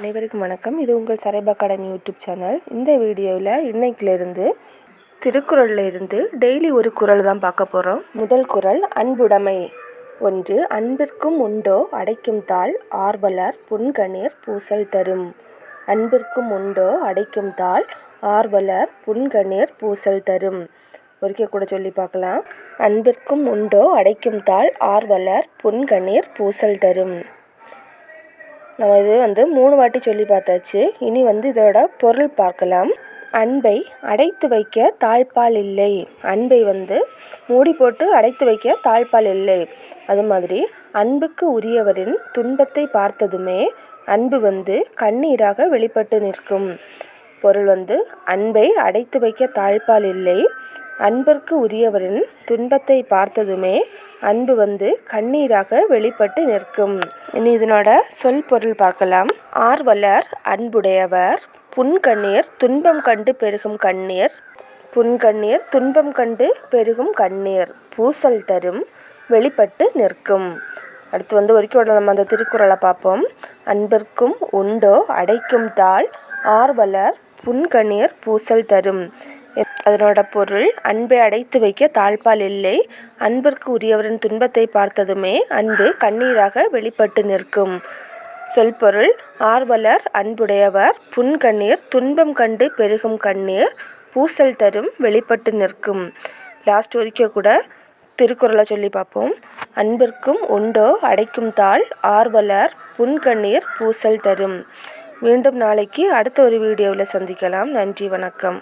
அனைவருக்கும் வணக்கம். இது உங்கள் சரைபா அகாடமி யூடியூப் சேனல். இந்த வீடியோவில் இன்னைக்கிலிருந்து திருக்குறளில் இருந்து டெய்லி ஒரு குரல் தான் பார்க்க போகிறோம் முதல் குறள் அன்புடைமை. ஒன்று அன்பிற்கும் உண்டோ அடைக்கும் தாள் ஆர்வலர் புன்கணீர் பூசல் தரும். அன்பிற்கும் உண்டோ அடைக்கும் தாள் ஆர்வலர் புன்கணீர் பூசல் தரும். ஒருக்கே கூட சொல்லி பார்க்கலாம். அன்பிற்கும் உண்டோ அடைக்கும் தாள் ஆர்வலர் புன்கணீர் பூசல் தரும். நம்ம இது வந்து மூணு வாட்டி சொல்லி பார்த்தாச்சு. இனி வந்து இதோட பொருள் பார்க்கலாம். அன்பை அடைத்து வைக்க தாழ்பால் இல்லை. அன்பை வந்து மூடி போட்டு அடைத்து வைக்க தாழ்பால் இல்லை. அது மாதிரி அன்புக்கு உரியவரின் துன்பத்தை பார்த்ததுமே அன்பு வந்து கண்ணீராக வெளிப்பட்டு நிற்கும். பொருள் வந்து அன்பை அடைத்து வைக்க தாழ்பால் இல்லை. அன்பிற்கு உரியவரின் துன்பத்தை பார்த்ததுமே அன்பு வந்து கண்ணீராக வெளிப்பட்டு நிற்கும். இனி இதனோட சொல் பொருள் பார்க்கலாம். ஆர்வலர் அன்புடையவர் புன்கண்ணீர் துன்பம் கண்டு பெருகும் கண்ணீர். புன்கண்ணீர் துன்பம் கண்டு பெருகும் கண்ணீர். பூசல் தரும் வெளிப்பட்டு நிற்கும். அடுத்து வந்து ஒருக்கோட நம்ம அந்த திருக்குறளை பார்ப்போம். அன்பிற்கும் உண்டோ அடைக்கும் தாள். ஆர்வலர் புன்கண்ணீர் பூசல் தரும். அதனோட பொருள் அன்பை அடைத்து வைக்க தாழ்பால் இல்லை. அன்பிற்கு உரியவரின் துன்பத்தை பார்த்ததுமே அன்பு கண்ணீராக வெளிப்பட்டு நிற்கும். சொல் பொருள் ஆர்வலர் அன்புடையவர் புன்கண்ணீர் துன்பம் கண்டு பெருகும் கண்ணீர் பூசல் தரும் வெளிப்பட்டு நிற்கும். லாஸ்ட் வரைக்கும் கூட திருக்குறளை சொல்லி பார்ப்போம். அன்பிற்கும் உண்டோ அடைக்கும் தாள் ஆர்வலர் புன்கண்ணீர் பூசல் தரும். மீண்டும் நாளைக்கு அடுத்த ஒரு வீடியோவில் சந்திக்கலாம். நன்றி வணக்கம்.